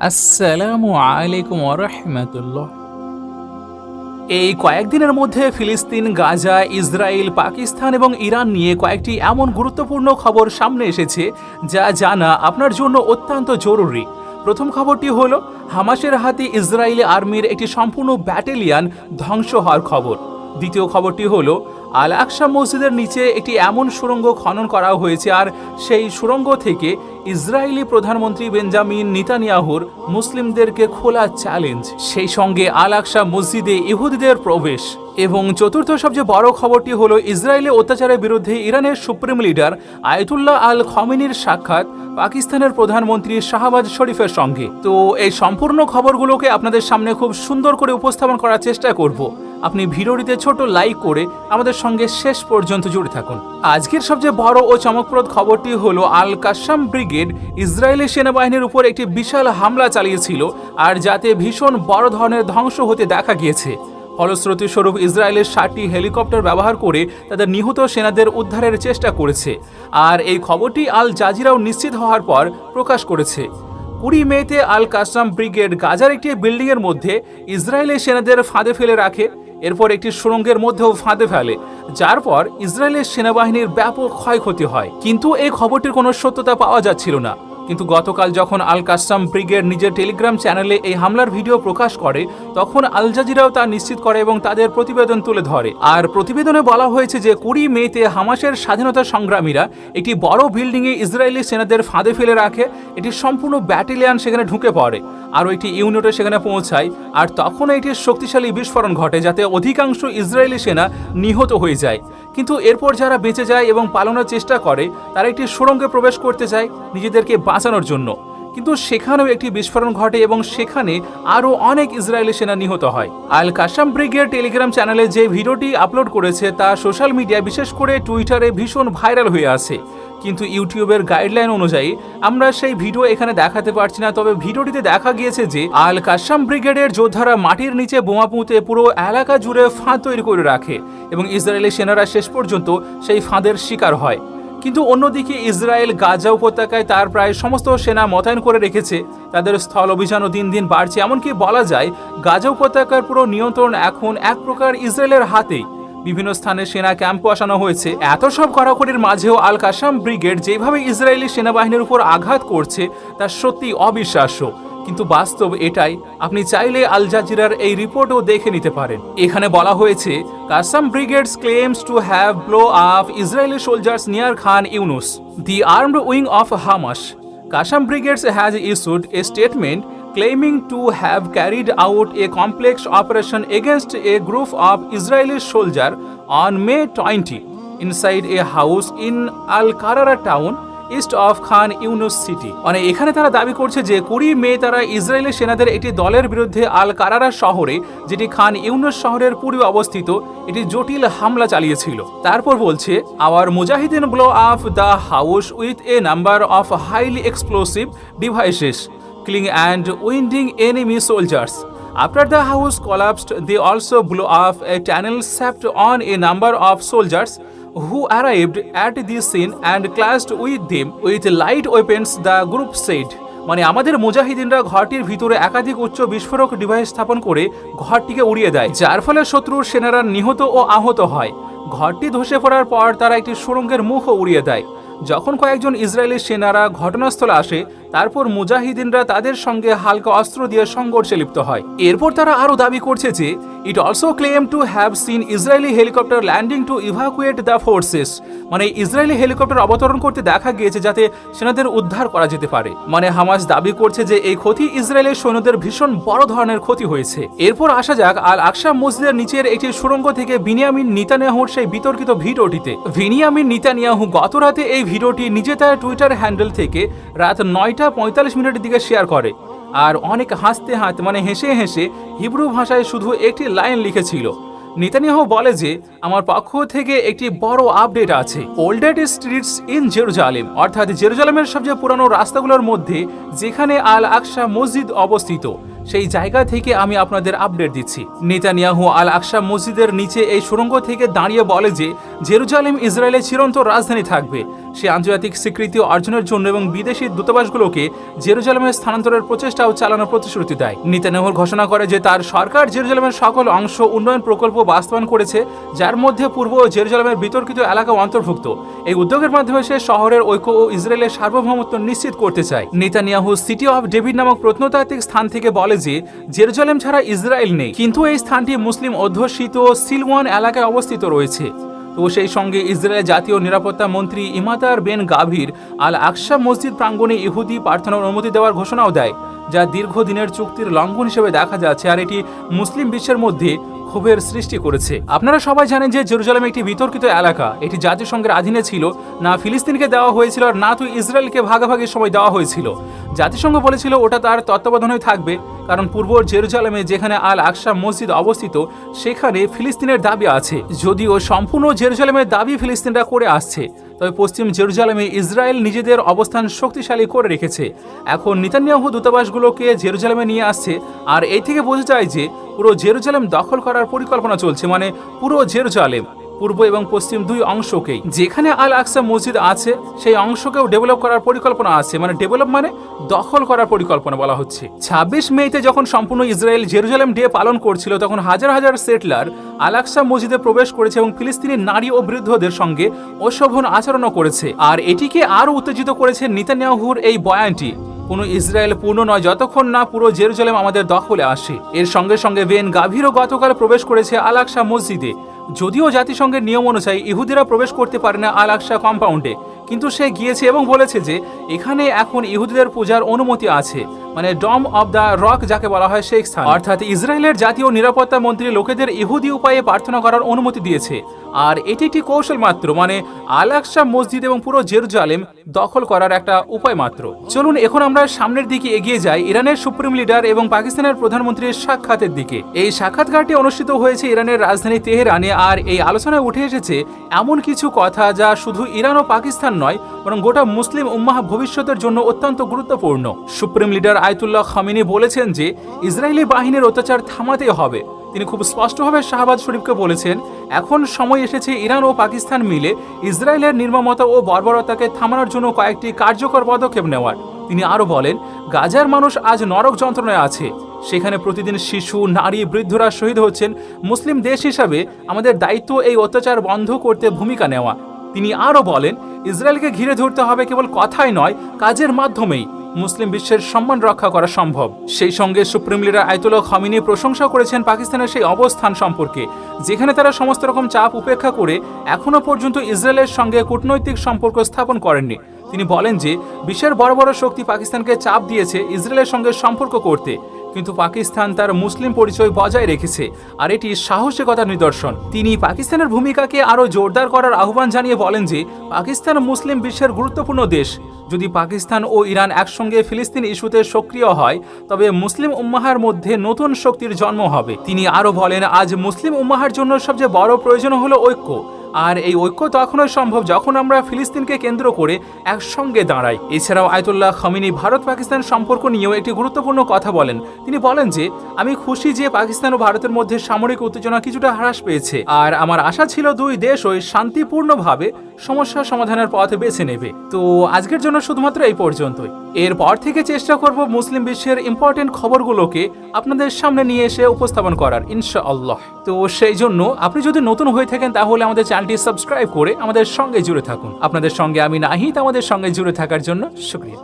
আসসালামু আলাইকুম এই কয়েকদিনের মধ্যে ফিলিস্তিন, গাজা, ইসরায়েল, পাকিস্তান এবং ইরান নিয়ে কয়েকটি এমন গুরুত্বপূর্ণ খবর সামনে এসেছে যা জানা আপনার জন্য অত্যন্ত জরুরি। প্রথম খবরটি হলো, হামাসের হাতে ইসরায়েলি আর্মির একটি সম্পূর্ণ ব্যাটেলিয়ান ধ্বংস হওয়ার খবর। দ্বিতীয় খবরটি হলো আল আকসা মসজিদের নিচে একটি এমন সুড়ঙ্গ খনন করা হয়েছে, আর সেই সুড়ঙ্গ থেকে ইসরায়েলি প্রধানমন্ত্রী বেঞ্জামিন নিতানিয়াহুর মুসলিমদেরকে খোলা চ্যালেঞ্জ সেই সঙ্গে আল আকসা মসজিদে ইহুদিদের প্রবেশ। এবং চতুর্থ সবচেয়ে বড় খবরটি হলো, ইসরায়েলি অত্যাচারের বিরুদ্ধে ইরানের সুপ্রিম লিডার আয়তুল্লাহ আল খমিনির সাক্ষাৎ পাকিস্তানের প্রধানমন্ত্রী শাহবাজ শরীফের সঙ্গে। তো এই সম্পূর্ণ খবরগুলোকে আপনাদের সামনে খুব সুন্দর করে উপস্থাপন করার চেষ্টা করব। আপনি ভিডিওটিতে ছোট লাইক করে আমাদের সঙ্গে শেষ পর্যন্ত জুড়ে থাকুন। আজকের সবচেয়ে বড় ও চমকপ্রদ খবরটি হলো আল কাসাম ব্রিগেড ইসরায়েলি সেনাবাহিনীর উপর একটি বিশাল হামলা চালিয়েছিল আর যাতে ভীষণ বড় ধরনের ধ্বংস হতে দেখা গিয়েছে। ফলশ্রুতি স্বরূপ ইসরায়েলের ষাটটি হেলিকপ্টার ব্যবহার করে তাদের নিহত সেনাদের উদ্ধারের চেষ্টা করেছে। আর এই খবরটি আল জাজিরাও নিশ্চিত হওয়ার পর প্রকাশ করেছে। কুড়ি মেতে আল কাসাম ব্রিগেড গাজার একটি বিল্ডিংয়ের মধ্যে ইসরায়েলি সেনাদের ফাঁদে ফেলে রাখে এরপর একটি সুরঙ্গের মধ্যেও ফাঁদে ফেলে, যার পর ইসরায়েলের সেনাবাহিনীর ব্যাপক ক্ষয়ক্ষতি হয়। কিন্তু এই খবরটির কোনো সত্যতা পাওয়া যাচ্ছিল না। কিন্তু গতকাল যখন আল কাসাম ব্রিগেড নিজের টেলিগ্রাম চ্যানেলে এই হামলার ভিডিও প্রকাশ করে, তখন আল জাজিরাও তা নিশ্চিত করে এবং তাদের প্রতিবেদন তুলে ধরে। আর প্রতিবেদনে বলা হয়েছে যে, কুড়ি মেতে হামাসের স্বাধীনতা সংগ্রামীরা একটি বড় বিল্ডিংয়ে ইসরায়েলি সেনাদের ফাঁদে ফেলে রাখে, এটি সম্পূর্ণ ব্যাটেলিয়ান সেখানে ঢুকে পড়ে আরও একটি ইউনিটে সেখানে পৌঁছায় আর তখন এটির শক্তিশালী বিস্ফোরণ ঘটে যাতে অধিকাংশ ইসরায়েলি সেনা নিহত হয়ে যায়। কিন্তু এরপর যারা বেঁচে যায় এবং পালানোর চেষ্টা করে, তারা একটি সুড়ঙ্গে প্রবেশ করতে চায় নিজেদেরকে বাঁচানোর জন্য। কিন্তু সেখানেও একটি বিস্ফোরণ ঘটে এবং সেখানে আরও অনেক ইসরায়েলি সেনা নিহত হয়। আল কাসাম ব্রিগেড টেলিগ্রাম চ্যানেলে যে ভিডিওটি আপলোড করেছে তা সোশ্যাল মিডিয়া বিশেষ করে টুইটারে ভীষণ ভাইরাল হয়ে আছে। কিন্তু ইউটিউবের গাইডলাইন অনুযায়ী আমরা সেই ভিডিও এখানে দেখাতে পারছি না। তবে ভিডিওটিতে দেখা গিয়েছে যে আল কাসাম ব্রিগেডের যোদ্ধারা মাটির নিচে বোমা পুঁতে পুরো এলাকা জুড়ে ফাঁদ তৈরি করে রাখে এবং ইসরায়েলি সেনারা শেষ পর্যন্ত সেই ফাঁদের শিকার হয়। কিন্তু অন্যদিকে ইসরায়েল গাজা উপত্যকায় তার প্রায় সমস্ত সেনা মোতায়েন করে রেখেছে। তাদের স্থল অভিযানও দিন দিন বাড়ছে। এমনকি বলা যায়, গাজা উপত্যকার পুরো নিয়ন্ত্রণ এখন এক প্রকার ইসরায়েলের হাতেই। বিভিন্ন স্থানে সেনা ক্যাম্প বসানো হয়েছে। এত সব কড়াকড়ির মাঝেও আল কাসাম ব্রিগেড যেভাবে ইসরায়েলি সেনাবাহিনীর উপর আঘাত করছে, তা সত্যি অবিশ্বাস্য। কিন্তু বাস্তব এটাই, আপনি চাইলে আল জাজিরার এই রিপোর্টও দেখে নিতে পারেন। এখানে বলা হয়েছে, Qassam brigades claims to have blow up Israeli soldiers near Khan Younis. The armed wing of Hamas. Qassam brigades has issued a statement claiming to have carried out a complex operation against a group of Israeli soldiers on May 20 inside a house in Al Karara town east of Khan Younis city মানে এখানে তারা দাবি করছে যে কুড়ি মে তারা Israeli সেনাদের একটি দলের বিরুদ্ধে আল কারারা শহরে, যেটি খান ইউনুস শহরের পূর্বে অবস্থিত এটি জটিল হামলা চালিয়েছিল। তারপর বলছে our mujahideen blow up the house with a number of highly explosive devices killing and wounding enemy soldiers. After the house collapsed, they also blew off a tunnel shaft on a number of soldiers who arrived at the scene and clashed with them with light weapons, the group said. মানে আমাদের মুজাহিদিনরা ঘরটির ভিতরে একাধিক উচ্চ বিস্ফোরক device স্থাপন করে ঘরটিকে উড়িয়ে দেয় যার ফলে শত্রুর সেনারা নিহত ও আহত হয় ঘরটি ধসে পড়ার পর তারা একটি সুড়ঙ্গের মুখও উড়িয়ে দেয় যখন কয়েকজন ইসরায়েলি সেনারা ঘটনাস্থলে আসে তারপর মুজাহিদিনরা তাদের সঙ্গে হালকা অস্ত্র দিয়ে সংঘর্ষে লিপ্ত হয়। এরপর তারা আরও দাবি করছে যে it also claim to have seen Israeli helicopter landing to evacuate the forces মানে ইসরায়েলি হেলিকপ্টার অবতরণ করতে দেখা গিয়েছে যাতে সেনাদের উদ্ধার করা যেতে পারে। মানে হামাস দাবি করছে যে, এই ক্ষতি ইসরায়েলের সৈন্যদের ভীষণ বড় ধরনের ক্ষতি হয়েছে। এরপর আসা যাক আল আকসা মসজিদের নিচের একটি সুড়ঙ্গ থেকে বিনিয়ামিন নিতানিয়াহুর সেই বিতর্কিত ভিডিওটিতে। ভিনিয়ামিন নিতানিয়াহু গত রাতে এই ভিডিওটি নিজে তার টুইটার হ্যান্ডেল থেকে রাত নয়টা পঁয়তাল্লিশ মিনিটের দিকে শেয়ার করে। আর অনেক হাসতে হাসতে মানে হেসে হেসে হিব্রু ভাষায় শুধু একটি লাইন লিখেছিল। নেতানিয়াহু বলে যে, আমার পক্ষ থেকে একটি বড় আপডেট আছে। ওল্ডেড স্ট্রিটস ইন জেরুজালেম অর্থাৎ জেরুজালেমের সবচেয়ে পুরানো রাস্তাগুলোর মধ্যে যেখানে আল আকসা মসজিদ অবস্থিত, সেই জায়গা থেকে আমি আপনাদের আপডেট দিচ্ছি। নেতানিয়াহু আল আকসা মসজিদের নিচে এই সুড়ঙ্গ থেকে দাঁড়িয়ে বলে যে, জেরুজালেম ইসরায়েলের চিরন্ত রাজধানী থাকবে। সে আন্তর্জাতিক স্বীকৃতি অর্জনের জন্য এবং বিদেশি দূতাবাসগুলোকে জেরুজালেমে স্থানান্তরের প্রচেষ্টাও চালানোর প্রতিশ্রুতি দেয়। নেতানিয়াহুর ঘোষণা করে যে তার সরকার জেরুজালেমের সকল অংশ উন্নয়ন প্রকল্প বাস্তবায়ন করেছে, যার মধ্যে পূর্ব ও জেরুজালেমের বিতর্কিত এলাকা অন্তর্ভুক্ত। এই উদ্যোগের মাধ্যমে সে শহরের ঐক্য ও ইসরায়েলের সার্বভৌমত্ব নিশ্চিত করতে চায়। নেতানিয়াহু সিটি অফ ডেভিড নামক প্রত্নতাত্ত্বিক স্থান থেকে বলে যে, জেরুজালেম ছাড়া ইসরায়েল নেই, কিন্তু এই স্থানটি মুসলিম অধ্যুষিত সিলওয়ান এলাকায় অবস্থিত রয়েছে। তো সেই সঙ্গে ইসরায়েলের জাতীয় নিরাপত্তা মন্ত্রী ইমাতার বেন গাভীর আল আকসা মসজিদ প্রাঙ্গণে ইহুদি প্রার্থনার অনুমতি দেওয়ার ঘোষণাও দেয়, যা দীর্ঘদিনের চুক্তির লঙ্ঘন হিসেবে দেখা যাচ্ছে আর এটি মুসলিম বিশ্বের মধ্যে ক্ষোভের সৃষ্টি করেছে। আপনারা সবাই জানেন যে জেরুজালেম একটি বিতর্কিত এলাকা, এটি জাতিসংঘের অধীনে ছিল, না ফিলিস্তিনকে দেওয়া হয়েছিল আর না তো ইসরায়েলকে ভাগাভাগির সময় দেওয়া হয়েছিল। জাতিসংঘ বলেছিল ওটা তার তত্ত্বাবধানে থাকবে, কারণ পূর্ব জেরুজালেমে যেখানে আল আকসা মসজিদ অবস্থিত, সেখানে ফিলিস্তিনের দাবি আছে। যদিও সম্পূর্ণ জেরুজালেমের দাবি ফিলিস্তিনরা করে আসছে, তবে পশ্চিম জেরুজালেমে ইসরায়েল নিজেদের অবস্থান শক্তিশালী করে রেখেছে। এখন নিতান্যাহু দূতাবাসগুলোকে জেরুজালেমে নিয়ে আসছে, আর এই থেকে বোঝা যায় যে পুরো জেরুজালেম দখল করার পরিকল্পনা চলছে মানে পুরো জেরুজালেম। পূর্ব এবং পশ্চিম দুই অংশকেই। যেখানে আল আকসা মসজিদ আছে, সেই অংশকেও ডেভেলপ করার পরিকল্পনা আছে। মানে ডেভেলপ মানে দখল করার পরিকল্পনা বলা হচ্ছে। ছাব্বিশ মেতে যখন সম্পূর্ণ ইসরায়েল জেরুজালেম ডে পালন করছিল, তখন হাজার হাজার সেটলার আল আকসা মসজিদে প্রবেশ করেছে এবং ফিলিস্তিনি নারী ও বৃদ্ধদের সঙ্গে অশোভন আচরণও করেছে। আর এটিকে আরও উত্তেজিত করেছে নিতানিয়াহুর এই বয়ানটি, কোনো ইসরায়েল পূর্ণ নয়, যতক্ষণ না পুরো জেরুজালেম আমাদের দখলে আসে। এর সঙ্গে সঙ্গে বেন গাভীরও গতকাল প্রবেশ করেছে আল আকসা মসজিদে। যদিও জাতিসংঘের নিয়ম অনুযায়ী ইহুদিরা প্রবেশ করতে পারে না আল আকসা কম্পাউন্ডে, কিন্তু সে গিয়েছে এবং বলেছে যে এখানে এখন ইহুদিদের পূজার অনুমতি আছে। মানে ডম অব দ্য রক যাকে বলা হয় সেই স্থান। অর্থাৎ ইসরায়েলের জাতীয় নিরাপত্তা মন্ত্রী লোকেদের ইহুদি উপায়ে প্রার্থনা করার অনুমতি দিয়েছে। আর এটি একটি কৌশল মাত্র মানে আল আকসা মসজিদ এবং পুরো জেরুজালেম দখল করার একটা উপায় মাত্র। চলুন এখন আমরা সামনের দিকে এগিয়ে যাই ইরানের সুপ্রিম লিডার এবং পাকিস্তানের প্রধানমন্ত্রীর সাক্ষাতের দিকে। এই সাক্ষাৎকারটি অনুষ্ঠিত হয়েছে ইরানের রাজধানী তেহরানে, আর এই আলোচনায় উঠে এসেছে এমন কিছু কথা যা শুধু ইরান ও পাকিস্তান নয়, বরং গোটা মুসলিম উম্মাহ ভবিষ্যতের জন্য অত্যন্ত গুরুত্বপূর্ণ। সুপ্রিম লিডার আয়তুল্লাহ খামিনি বলেছেন যে, ইসরায়েলি বাহিনীর অত্যাচার থামাতে হবে। তিনি খুব স্পষ্টভাবে শাহবাজ শরীফকে বলেছেন, এখন সময় এসেছে ইরান ও পাকিস্তান মিলে ইসরায়েলের নির্মমতা ও বর্বরতাকে থামানোর জন্য কয়েকটি কার্যকর পদক্ষেপ নেওয়ার। তিনি আরও বলেন, গাজার মানুষ আজ নরক যন্ত্রণায় আছে। সেখানে প্রতিদিন শিশু, নারী, বৃদ্ধরা শহীদ হচ্ছেন। মুসলিম দেশ হিসাবে আমাদের দায়িত্ব এই অত্যাচার বন্ধ করতে ভূমিকা নেওয়া। তিনি আরও বলেন, ইসরায়েলকে ঘিরে ধরতে হবে কেবল কথাই নয়, কাজের মাধ্যমেই। মুসলিম বিশ্বের সম্মান রক্ষা করা সম্ভব। সেই সঙ্গে সুপ্রিম লিডার আয়তুল্লাহ খামিনি প্রশংসা করেছেন পাকিস্তানের সেই অবস্থান সম্পর্কে, যেখানে তারা সমস্ত রকম চাপ উপেক্ষা করে এখনও পর্যন্ত ইসরায়েলের সঙ্গে কূটনৈতিক সম্পর্ক স্থাপন করেননি। তিনি বলেন যে, বিশ্বের বড় বড় শক্তি পাকিস্তানকে চাপ দিয়েছে ইসরায়েলের সঙ্গে সম্পর্ক করতে। কিন্তু পাকিস্তান তার মুসলিম পরিচয় বজায় রেখেছে, আর এটি সাহসিকতার নিদর্শন। তিনি পাকিস্তানের ভূমিকাকে আরও জোরদার করার আহ্বান জানিয়ে বলেন যে, পাকিস্তান মুসলিম বিশ্বের গুরুত্বপূর্ণ দেশ। যদি পাকিস্তান ও ইরান একসঙ্গে ফিলিস্তিন ইস্যুতে সক্রিয় হয়, তবে মুসলিম উম্মাহার মধ্যে নতুন শক্তির জন্ম হবে। তিনি আরও বলেন, আজ মুসলিম উম্মাহার জন্য সবচেয়ে বড় প্রয়োজন হলো ঐক্য। আর এই ঐক্য তখনই সম্ভব যখন আমরা ফিলিস্তিনকে কেন্দ্র করে একসঙ্গে দাঁড়াই। এছাড়াও আয়তুল্লাহ খামিনি ভারত পাকিস্তান সম্পর্ক নিয়েও একটি গুরুত্বপূর্ণ কথা বলেন। তিনি বলেন যে, আমি খুশি যে পাকিস্তান ও ভারতের মধ্যে সামরিক উত্তেজনা কিছুটা হ্রাস পেয়েছে, আর আমার আশা ছিল দুই দেশ ওই শান্তিপূর্ণভাবে সমস্যা সমাধানের পথ বেছে নেবে। তো আজকের জন্য শুধুমাত্র এই পর্যন্তই। এরপর থেকে চেষ্টা করব মুসলিম বিশ্বের ইম্পর্টেন্ট খবরগুলোকে আপনাদের সামনে নিয়ে এসে উপস্থাপন করার, ইনশাআল্লাহ। তো সেই জন্য আপনি যদি নতুন হয়ে থাকেন তাহলে আমাদের চ্যানেলটি সাবস্ক্রাইব করে আমাদের সঙ্গে জুড়ে থাকুন। আপনাদের সঙ্গে আমি নাহিদ, আমাদের সঙ্গে জুড়ে থাকার জন্য শুক্রিয়া।